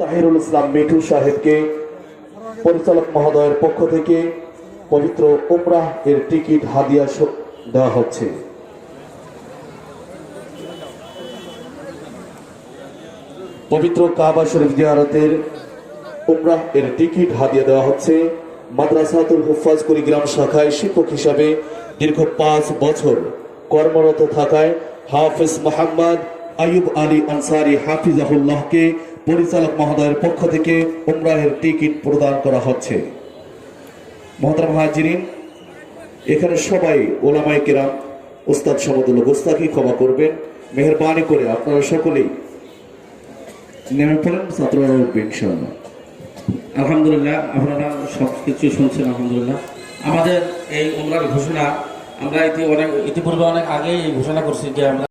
তাহিরুল ইসলাম মিঠু সাহেবকে পরিচালক মহোদয়ের পক্ষ থেকে পবিত্র উমরাহ এর টিকিট হাদিয়া দেওয়া হচ্ছে। পবিত্র কাবা শরীফ জিয়ারতের উমরাহ এর টিকিট হাদিয়া দেওয়া হচ্ছে। মাদ্রাসাতুল হুফাজ কুড়িগ্রাম শাখায় শিক্ষক হিসাবে দীর্ঘ পাঁচ বছর কর্মরত থাকায় হাফিজ মোহাম্মদ আয়ুব আলী আনসারি হাফিজাহুল্লাহকে পরিচালক মহোদয়ের পক্ষ থেকে উমরাহের টিকিট প্রদান করা হচ্ছে। মহতারাম হাজিরিন এখানে সবাই ওলামাই কেরাম ওস্তাদ সমতুল্য গোস্তাকি ক্ষমা করবেন, মেহরবানি করে আপনারা সকলেই নেমে পড়েন, ছাত্ররা উঠবে ইনশাআল্লাহ। আলহামদুলিল্লাহ, আপনারা সব কিছু শুনছেন, আলহামদুলিল্লাহ। আমাদের এই উমরার ঘোষণা, আমরা ইতি অনেক ইতিপূর্বে অনেক আগেই এই ঘোষণা করছি যে আমরা